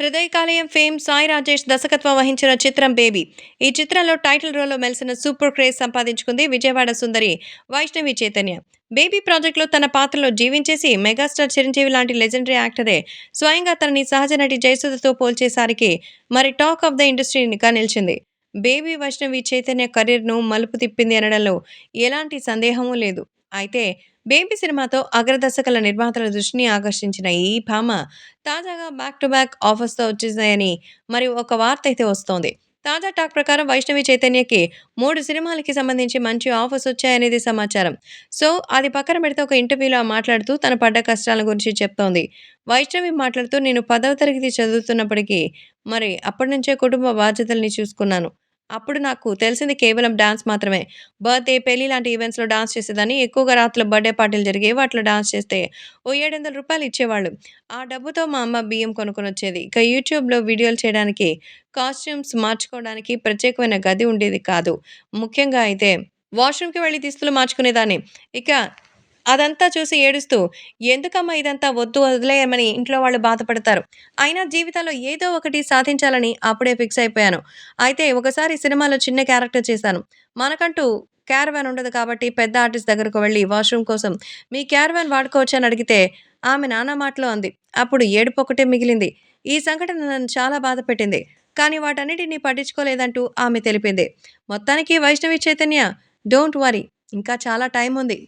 హృదయకాలయం fame Sai Rajesh దర్శకత్వం వహించిన చిత్రం బేబీ. ఈ చిత్రంలో టైటిల్ రోల్లో మెలిసిన సూపర్ క్రేజ్ సంపాదించుకుంది విజయవాడ సుందరి వైష్ణవి చైతన్య. బేబీ ప్రాజెక్టులో తన పాత్రలో జీవించేసి మెగాస్టార్ చిరంజీవి లాంటి లెజెండరీ యాక్టరే. స్వయంగా తనని సహజ నటి జయసుధతో పోల్చేసరికి మరి టాక్ ఆఫ్ ద ఇండస్ట్రీగా నిలిచింది. బేబీ వైష్ణవి చైతన్య కెరీర్ను మలుపు తిప్పింది అనడంలో ఎలాంటి సందేహమూ లేదు. అయితే బేబీ సినిమాతో అగ్రదర్శకుల నిర్మాతల దృష్టిని ఆకర్షించిన ఈ భామ తాజాగా బ్యాక్ టు బ్యాక్ ఆఫర్స్తో వచ్చేసాయని మరి ఒక వార్త అయితే వస్తోంది. తాజా టాక్ ప్రకారం వైష్ణవి చైతన్యకి మూడు సినిమాలకి సంబంధించి మంచి ఆఫర్స్ వచ్చాయనేది సమాచారం. సో అది పక్కన పెడితే ఒక ఇంటర్వ్యూలో మాట్లాడుతూ తన పడ్డ కష్టాల గురించి చెప్తోంది. వైష్ణవి మాట్లాడుతూ నేను పదవ తరగతి చదువుతున్నప్పటికీ మరి అప్పటి నుంచే కుటుంబ బాధ్యతల్ని చూసుకున్నాను. అప్పుడు నాకు తెలిసింది కేవలం డాన్స్ మాత్రమే. బర్త్డే పెళ్ళి లాంటి ఈవెంట్స్లో డాన్స్ చేసేదాన్ని. ఎక్కువగా రాత్రులు బర్త్డే పార్టీలు జరిగేవి. వాటిలో డాన్స్ చేస్తే ఓ ఏడు వందల రూపాయలు ఇచ్చేవాళ్ళు. ఆ డబ్బుతో మా అమ్మ బియ్యం కొనుక్కొని వచ్చేది. ఇక యూట్యూబ్లో వీడియోలు చేయడానికి కాస్ట్యూమ్స్ మార్చుకోవడానికి ప్రత్యేకమైన గది ఉండేది కాదు. ముఖ్యంగా అయితే వాష్రూమ్కి వెళ్ళి దుస్తులు మార్చుకునేదాన్ని. ఇక అదంతా చూసి ఏడుస్తూ ఎందుకమ్మా ఇదంతా వద్దు వదిలేయమని ఇంట్లో వాళ్ళు బాధపడతారు. అయినా జీవితంలో ఏదో ఒకటి సాధించాలని అప్పుడే ఫిక్స్ అయిపోయాను. అయితే ఒకసారి సినిమాలో చిన్న క్యారెక్టర్ చేశాను. మనకంటూ క్యారవాన్ ఉండదు కాబట్టి పెద్ద ఆర్టిస్ట్ దగ్గరకు వెళ్ళి వాష్రూమ్ కోసం మీ క్యారవాన్ వాడుకోవచ్చని అడిగితే ఆమె నానా మాటలో అంది. అప్పుడు ఏడుపు ఒకటే మిగిలింది. ఈ సంఘటన నన్ను చాలా బాధ పెట్టింది. కానీ వాటన్నిటిని పట్టించుకోలేదంటూ ఆమె తెలిపింది. మొత్తానికి వైష్ణవి చైతన్య డోంట్ వరీ. ఇంకా చాలా టైం ఉంది.